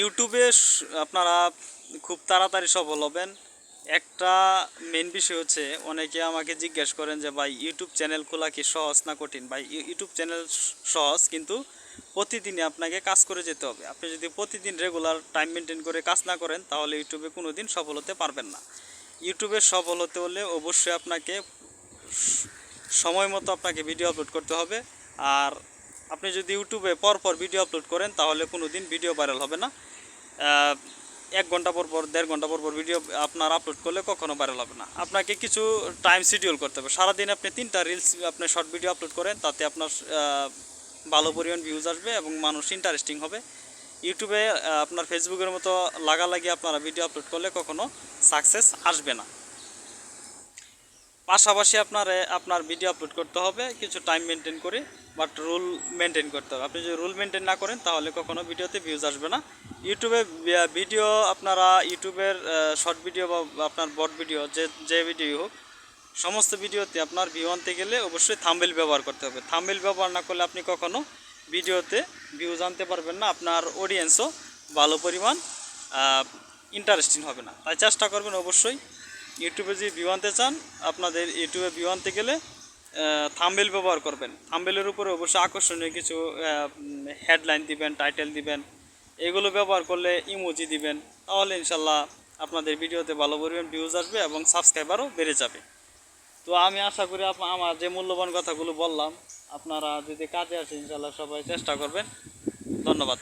ইউটিউবে আপনারা খুব তাড়াতাড়ি সফল হবেন। একটা মেন বিষয় হচ্ছে, অনেকে আমাকে জিজ্ঞেস করেন যে, ভাই, ইউটিউব চ্যানেল খোলা কি সহজ না কঠিন? ভাই ইউটিউব চ্যানেল সহজ, কিন্তু প্রতিদিনই আপনাকে কাজ করে যেতে হবে। আপনি যদি প্রতিদিন রেগুলার টাইম মেনটেন করে কাজ না করেন, তাহলে ইউটিউবে কোনো দিন সফল হতে পারবেন না। ইউটিউবে সফল হতে হলে অবশ্যই আপনাকে সময় মতো আপনাকে ভিডিও আপলোড করতে হবে। আর আপনি যদি ইউটিউবে পরপর ভিডিও আপলোড করেন, তাহলে কোনো দিন ভিডিও ভাইরাল হবে না। এক ঘণ্টা পর পর দেড় ঘণ্টা পর পর ভিডিও আপনার আপলোড করলে কখনো ভাইরাল হবে না। আপনাকে কিছু টাইম শিডিউল করতে হবে। সারাদিন আপনি তিনটা রিলস আপনি শর্ট ভিডিও আপলোড করেন, তাতে আপনার ভালো পরিমাণ ভিউজ আসবে এবং মানুষ ইন্টারেস্টিং হবে। ইউটিউবে আপনার ফেসবুকের মতো লাগালাগি আপনারা ভিডিও আপলোড করলে কখনো সাকসেস আসবে না। পাশাপাশি আপনার আপনার ভিডিও আপলোড করতে হবে, কিছু টাইম মেনটেন করে বাট রুল মেনটেন করতে হবে। আপনি যদি রুল মেনটেন না করেন, তাহলে কখনো ভিডিওতে ভিউজ আসবে না। ইউটিউবে ভিডিও আপনারা ইউটিউবের শর্ট ভিডিও বা আপনার বট ভিডিও যে যে ভিডিও হোক, সমস্ত ভিডিওতে আপনার ভিউ আনতে গেলে অবশ্যই থাম্বেল ব্যবহার করতে হবে। থাম্বেল ব্যবহার না করলে আপনি কখনো ভিডিওতে ভিউজ আনতে পারবেন না, আপনার অডিয়েন্সও ভালো পরিমাণ ইন্টারেস্টিং হবে না। তাই চেষ্টা করবেন অবশ্যই ইউটিউবে যদি ভিউ আনতে চান, আপনাদের ইউটিউবে ভিউ আনতে গেলে থাম্বেল ব্যবহার করবেন। থাম্বেলের উপরে অবশ্যই আকর্ষণীয় কিছু হেডলাইন দিবেন টাইটেল দিবেন। এগুলো ব্যবহার করলে ইমোজি দিবেন। তাহলে ইনশাল্লাহ আপনাদের ভিডিওতে ভালো পরিমাণ ভিউজ আসবে এবং সাবস্ক্রাইবারও বেড়ে যাবে। তো আমি আশা করি আমার যে মূল্যবান কথাগুলো বললাম, আপনারা যদি কাজে আসে ইনশাল্লাহ সবাই চেষ্টা করবেন। ধন্যবাদ।